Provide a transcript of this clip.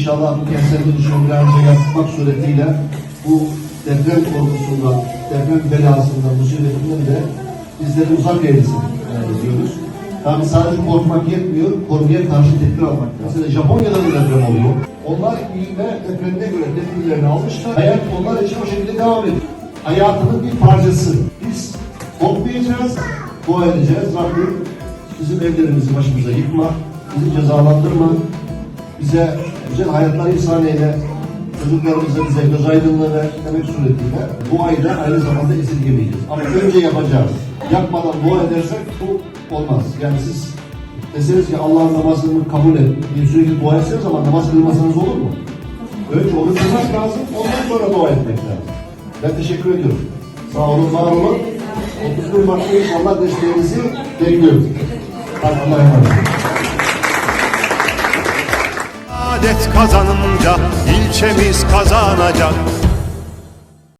İnşallah bu kentsel dönüşümü yapmak suretiyle bu deprem korkusundan, deprem belasından, musibetinden de bizleri uzak eylesin diyoruz. Tabii sadece korkmak yetmiyor, korkuya karşı tedbir almak lazım. Mesela Japonya'da da deprem oluyor. Onlar ivme depremine göre tedbirlerini almışlar. Hayat onlar için o şekilde devam ediyor. Hayatının bir parçası. Biz korkmayacağız, dua edeceğiz. Rabbim bizim evlerimizi başımıza yıkma, bizi cezalandırma, bize güzel hayatlar ihsan eyle, çocuklarımıza bize göz aydınlığı ver demek suretiyle bu ayda aynı zamanda esirgemeyeceğiz. Ama önce yapacağız. Yapmadan dua edersek bu olmaz. Yani siz deseniz ki Allah'ın namazını kabul et diye sürekli dua etseniz ama namaz kılmasanız olur mu? Önce onu kılmak lazım, ondan sonra dua etmek lazım. Ben teşekkür ediyorum. Sağ olun, var olun. 31 Mart'ta inşallah desteğinizi bekliyorum. Allah'a emanet olun. Adet kazanınca ilçemiz kazanacak